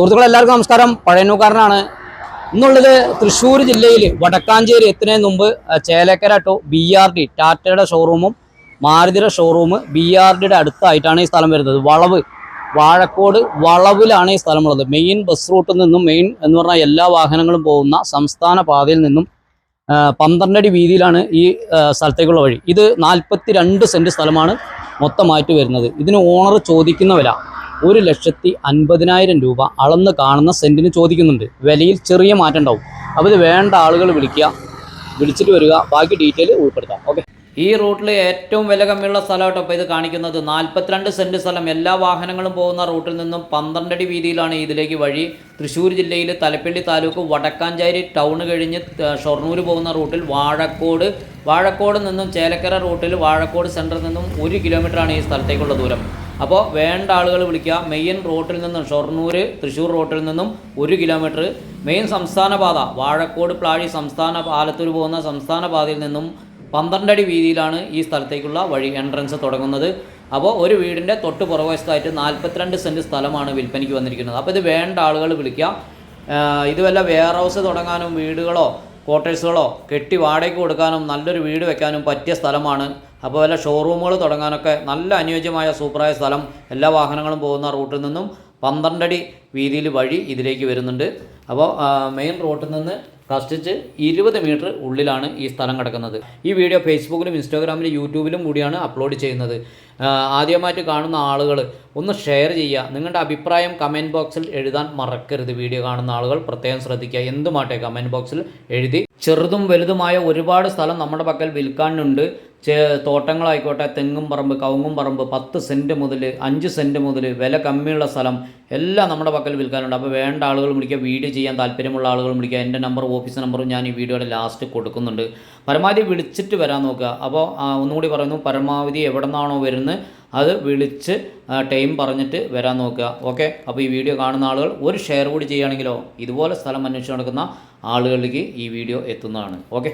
സുഹൃത്തുക്കളെ എല്ലാവർക്കും നമസ്കാരം. പഴയനൂക്കാരനാണ് ഇന്നുള്ളത് തൃശ്ശൂർ ജില്ലയിൽ വടക്കാഞ്ചേരി എത്തുന്നതിന് മുമ്പ് Chelakkara to B R D ടാറ്റയുടെ ഷോറൂമും മാരുതിയുടെ ഷോറൂം ബി ആർ ഡിയുടെ അടുത്തായിട്ടാണ് ഈ സ്ഥലം വരുന്നത്. വളവ് വാഴക്കോട് വളവിലാണ് ഈ സ്ഥലമുള്ളത്. മെയിൻ ബസ് റൂട്ടിൽ നിന്നും മെയിൻ എന്ന് പറഞ്ഞാൽ എല്ലാ വാഹനങ്ങളും പോകുന്ന സംസ്ഥാന പാതയിൽ നിന്നും പന്ത്രണ്ടടി വീതിയിലാണ് ഈ സ്ഥലത്തേക്കുള്ള വഴി. ഇത് നാൽപ്പത്തി രണ്ട് സെന്റ് സ്ഥലമാണ് മൊത്തമായിട്ട് വരുന്നത്. ഇതിന് ഓണർ ചോദിക്കുന്ന വില ഒരു ലക്ഷത്തി അൻപതിനായിരം രൂപ അളന്ന് കാണുന്ന സെന്റിന് ചോദിക്കുന്നുണ്ട്. വിലയിൽ ചെറിയ മാറ്റം ഉണ്ടാവും. അപ്പോൾ ഇത് വേണ്ട ആളുകൾ വിളിക്കുക. വിളിച്ചിട്ട് വരിക. ബാക്കി ഡീറ്റെയിൽ ഉൾപ്പെടുത്താം. ഓക്കെ ഈ റൂട്ടിൽ ഏറ്റവും വില കമ്മിയുള്ള സ്ഥലമാട്ടോ ഇപ്പോൾ ഇത് കാണിക്കുന്നത് നാൽപ്പത്തിരണ്ട് സെന്റ് സ്ഥലം. എല്ലാ വാഹനങ്ങളും പോകുന്ന റൂട്ടിൽ നിന്നും പന്ത്രണ്ടടി വീതിയിലാണ് ഇതിലേക്ക് വഴി. തൃശ്ശൂർ ജില്ലയിൽ തലപ്പള്ളി താലൂക്ക് വടക്കാഞ്ചേരി ടൗൺ കഴിഞ്ഞ് ഷൊർണൂർ പോകുന്ന റൂട്ടിൽ വാഴക്കോട്. വാഴക്കോട് നിന്നും ചേലക്കര റൂട്ടിൽ വാഴക്കോട് സെന്ററിൽ നിന്നും ഒരു കിലോമീറ്ററാണ് ഈ സ്ഥലത്തേക്കുള്ള ദൂരം. അപ്പോൾ വേണ്ട ആളുകൾ വിളിക്കുക. മെയിൻ റോട്ടിൽ നിന്നും ഷൊർണൂർ തൃശ്ശൂർ റോട്ടിൽ നിന്നും ഒരു കിലോമീറ്റർ. മെയിൻ സംസ്ഥാന പാത വാഴക്കോട് പ്ലാഴി സംസ്ഥാന പാലത്തൂർ പോകുന്ന സംസ്ഥാന പാതയിൽ നിന്നും പന്ത്രണ്ടടി വീതിയിലാണ് ഈ സ്ഥലത്തേക്കുള്ള വഴി എൻട്രൻസ് തുടങ്ങുന്നത്. അപ്പോൾ ഒരു വീടിന്റെ തൊട്ട് പുറകുവശത്തായിട്ട് നാൽപ്പത്തിരണ്ട് സെന്റ് സ്ഥലമാണ് വിൽപ്പനയ്ക്ക് വന്നിരിക്കുന്നത്. അപ്പോൾ ഇത് വേണ്ട ആളുകൾ വിളിക്കുക. ഇതുവല്ല ഇത് വല്ല വെയർ ഹൗസ് തുടങ്ങാനും വീടുകളോ ക്വാർട്ടേഴ്സുകളോ കെട്ടി വാടകയ്ക്ക് കൊടുക്കാനും നല്ലൊരു വീട് വെക്കാനും പറ്റിയ സ്ഥലമാണ് അപ്പോൾ വല്ല ഷോറൂമുകൾ തുടങ്ങാനൊക്കെ നല്ല അനുയോജ്യമായ സൂപ്പറായ സ്ഥലം എല്ലാ വാഹനങ്ങളും പോകുന്ന റൂട്ടിൽ നിന്നും പന്ത്രണ്ടടി വീതിയിൽ വഴി ഇതിലേക്ക് വരുന്നുണ്ട്. അപ്പോൾ മെയിൻ റോട്ടിൽ നിന്ന് കഷ്ടിച്ച് ഇരുപത് മീറ്റർ ഉള്ളിലാണ് ഈ സ്ഥലം കിടക്കുന്നത്. ഈ വീഡിയോ ഫേസ്ബുക്കിലും ഇൻസ്റ്റാഗ്രാമിലും യൂട്യൂബിലും കൂടിയാണ് അപ്ലോഡ് ചെയ്യുന്നത്. ആദ്യമായിട്ട് കാണുന്ന ആളുകൾ ഒന്ന് ഷെയർ ചെയ്യുക. നിങ്ങളുടെ അഭിപ്രായം കമന്റ് ബോക്സിൽ എഴുതാൻ മറക്കരുത്. വീഡിയോ കാണുന്ന ആളുകൾ പ്രത്യേകം ശ്രദ്ധിക്കുക. എന്തുമാട്ടെ കമന്റ് ബോക്സിൽ എഴുതി. ചെറുതും വലുതുമായ ഒരുപാട് സ്ഥലം നമ്മുടെ പക്കൽ വിൽക്കാനുണ്ട്. തോട്ടങ്ങളായിക്കോട്ടെ തെങ്ങും പറമ്പ് കവുങ്ങും പറമ്പ് പത്ത് സെന്റ് മുതൽ അഞ്ച് സെന്റ് മുതൽ വില കമ്മിയുള്ള സ്ഥലം എല്ലാം നമ്മുടെ പക്കൽ വിൽക്കാനുണ്ട്. അപ്പോൾ വേണ്ട ആളുകൾ വിളിക്കുക വീഡിയോ ചെയ്യാൻ താല്പര്യമുള്ള ആളുകൾ വിളിക്കുക. എന്റെ നമ്പർ ഓഫീസ് നമ്പറും ഞാൻ ഈ വീഡിയോയുടെ ലാസ്റ്റ് കൊടുക്കുന്നുണ്ട്. പരമാവധി വിളിച്ചിട്ട് വരാൻ നോക്കുക. അപ്പോൾ ഒന്നുകൂടി പറയുന്നു പരമാവധി എവിടെ നിന്നാണോ വരുന്നത് അത് വിളിച്ച് ടൈം പറഞ്ഞിട്ട് വരാൻ നോക്കുക. ഓക്കെ അപ്പോൾ ഈ വീഡിയോ കാണുന്ന ആളുകൾ ഒരു ഷെയർ കൂടി ചെയ്യുകയാണെങ്കിലോ ഇതുപോലെ സ്ഥലം അന്വേഷിച്ച് നടക്കുന്ന ആളുകളിലേക്ക് ഈ വീഡിയോ എത്തുന്നതാണ്. ഓക്കെ